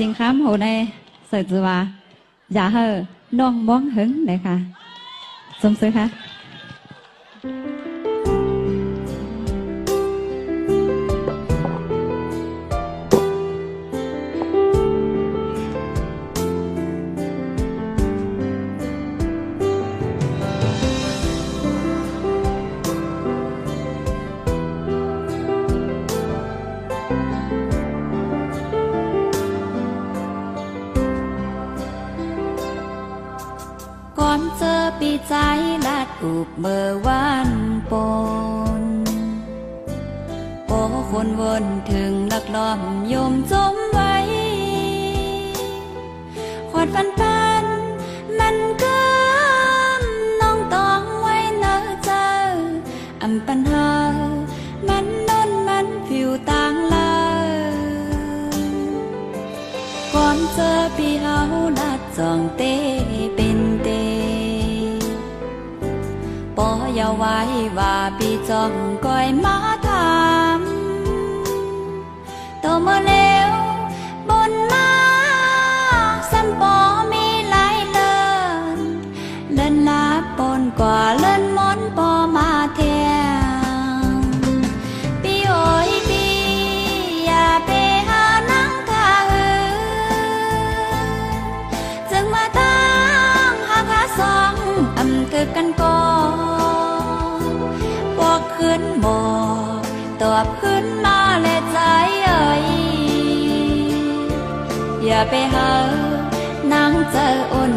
สิงค้ามโหในเสดจว่าอย่าเฮอน้องมองหึงเลยค่ะสมซื้อค่ะ ใจลาดอุบเมื่อวานปนโอ้คนวนถึงลักล้อมโยมจมไว้ขอดฟันปันมันก็น้องต้องไว้เนอเจออำปัญหามันนนมันผิวต่างลาก่อนเจอพี่เฮาลัดจองเต ไว้ว่าปีจองก้อยมาถามตัวมาเลวบนมาสัมปอมีหลายเลินเลินลาปนกว่าเลินม บอกขึ้นบอกตอบขึ้นมาและใจเอ่ยอย่าไปหานางเจออุ่น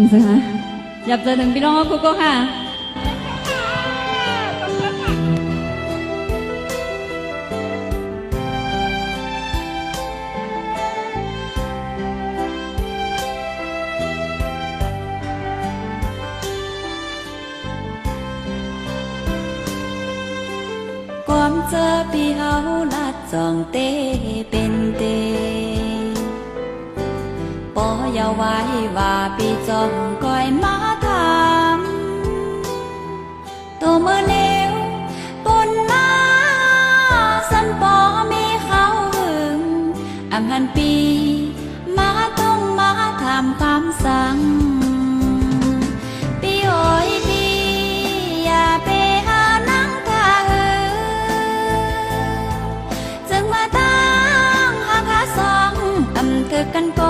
สมซื้อค่ะอยากเจอถึงพี่น้องกุ๊กกุ๊กค่ะก่อนเจ อพี่เฮาย่าไว้ว่าพี่จองก้อยมาถามตัวเมื่อเลวปนมาสันปอมีเขาหึงอำหันปีมาต้องมาถามคำสั่งพี่โอยพี่อย่าไปหานังทาเอือจึงมาตั้งหาขาสองอำคือกันก่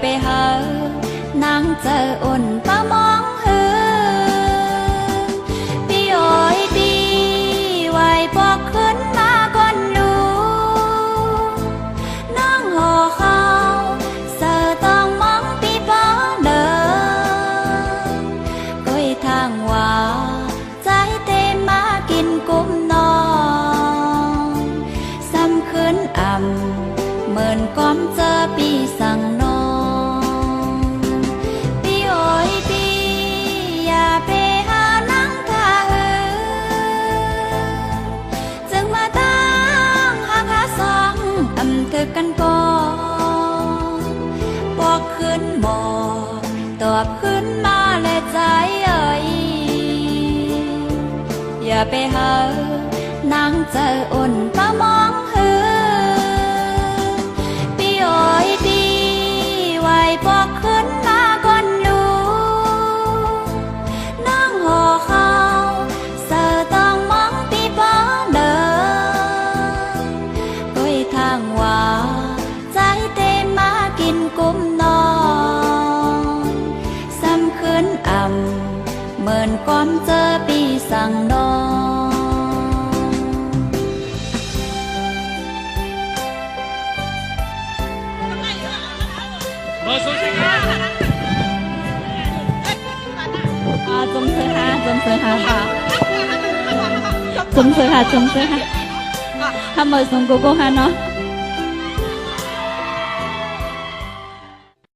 ไปหานางเจออุ่นปะมองเหือพี่โอ้ยพี่ไหวบอกขึ้นมาก่อนดูน้องห่อเขาเสอต้องมองพี่ปองเดิมกุยทางว่า ใจเต็มมากินกุ้มนองซ้ำคืนอ่ำเหมือนก้อมเจอปีสั่ง อบขึ้นมาและใจเอ่ยอย่าไปหานางเจออุ่นปะมอำเหมือนก้อมเจอปีสั่งนองเบอร์สุ à zum sư ha zum sư ha ha zum sư ha zum sư ha ha mời xuống cô cô ha nó